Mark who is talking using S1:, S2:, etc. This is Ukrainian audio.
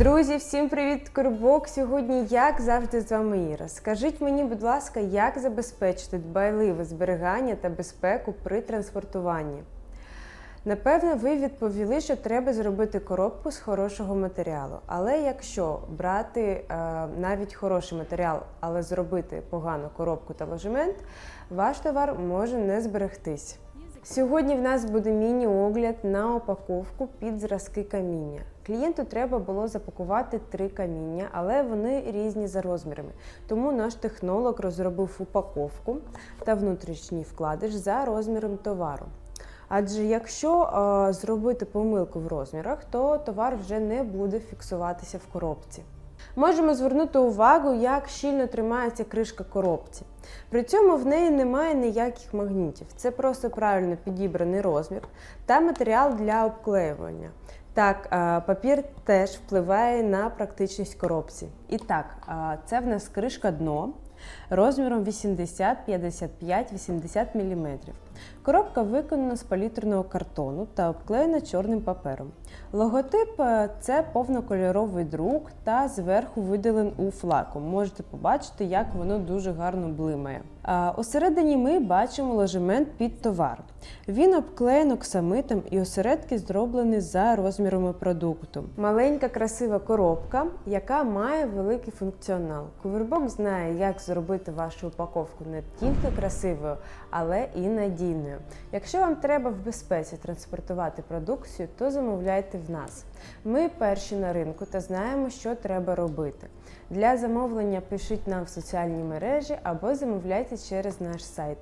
S1: Друзі, всім привіт, Курбок! Сьогодні, як завжди, з вами Іра. Скажіть мені, будь ласка, як забезпечити дбайливе зберігання та безпеку при транспортуванні? Напевно, ви відповіли, що треба зробити коробку з хорошого матеріалу. Але якщо брати е, навіть хороший матеріал, але зробити погану коробку та ложемент, ваш товар може не зберегтись. Сьогодні в нас буде міні-огляд на упаковку під зразки каміння. Клієнту треба було запакувати три каміння, але вони різні за розмірами. Тому наш технолог розробив упаковку та внутрішній вкладиш за розміром товару. Адже якщо е, зробити помилку в розмірах, то товар вже не буде фіксуватися в коробці. Можемо звернути увагу, як щільно тримається кришка коробці. При цьому в неї немає ніяких магнітів. Це просто правильно підібраний розмір та матеріал для обклеювання. Так, е, папір теж впливає на практичність коробці. І так, е, це в нас кришка дно розміром 80, 55, 80 мм. Коробка виконана з палітрного картону та обклеєна чорним папером. Логотип е, це повнокольоровий друк та зверху видален у флаком. Можете побачити, як воно дуже гарно блимає. Усередині ми бачимо ложемент під товар. Він обклеєн оксамитом і осередки зроблені за розмірами продукту. Маленька красива коробка, яка має великий функціонал. Кувербок знає, як зробити вашу упаковку не тільки красивою, але і надійною. Якщо вам треба в безпеці транспортувати продукцію, то замовляйте в нас. Ми перші на ринку та знаємо, що треба робити. Для замовлення пишіть нам в соціальні мережі або замовляйте через наш сайт.